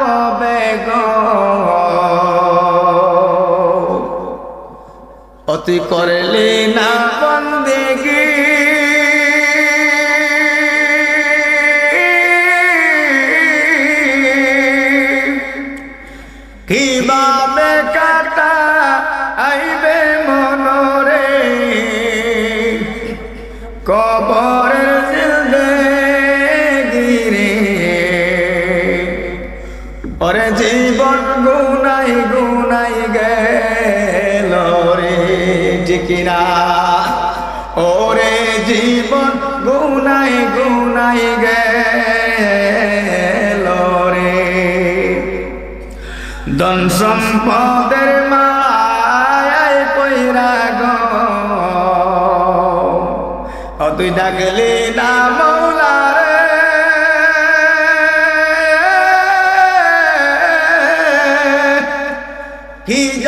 ববে গো। অতি করলি না বন্দেগি। কীভাবে কাটা আইবে মনরে? কবরের ওরে জীবন গুনাই গুনাই গেল রে ঠিকিনা ওরে জীবন গুনাই গুনাই গেল রে। ধন সম্পদের মায় কইরা গো। তুই ডাকলি না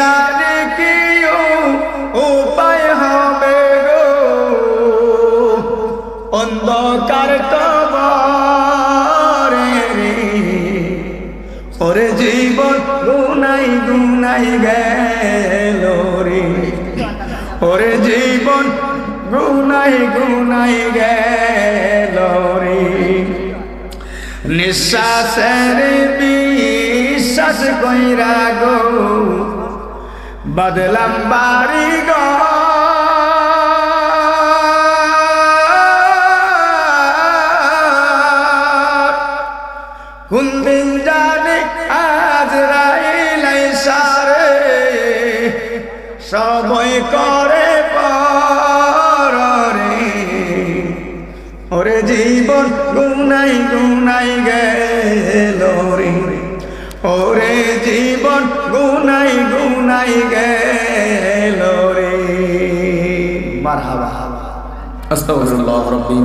কি জানে কি উপায় হবে গো? অন্ধকার কবরে রে ওরে জীবন গুনাই গুনাই গেল রে। ওরে জীবন গুনাই গুনাই গেল রে। নিঃশ্বাসের বিশ্বাস কইরা গো বদলাম বাড়ি সারে সবই করে পরে ওরে জীবন গুনাই গুনাই জীবন গুনাই গুনাই গেল রে। মারহাবা। আস্তাগফিরুল্লাহ রাব্বি।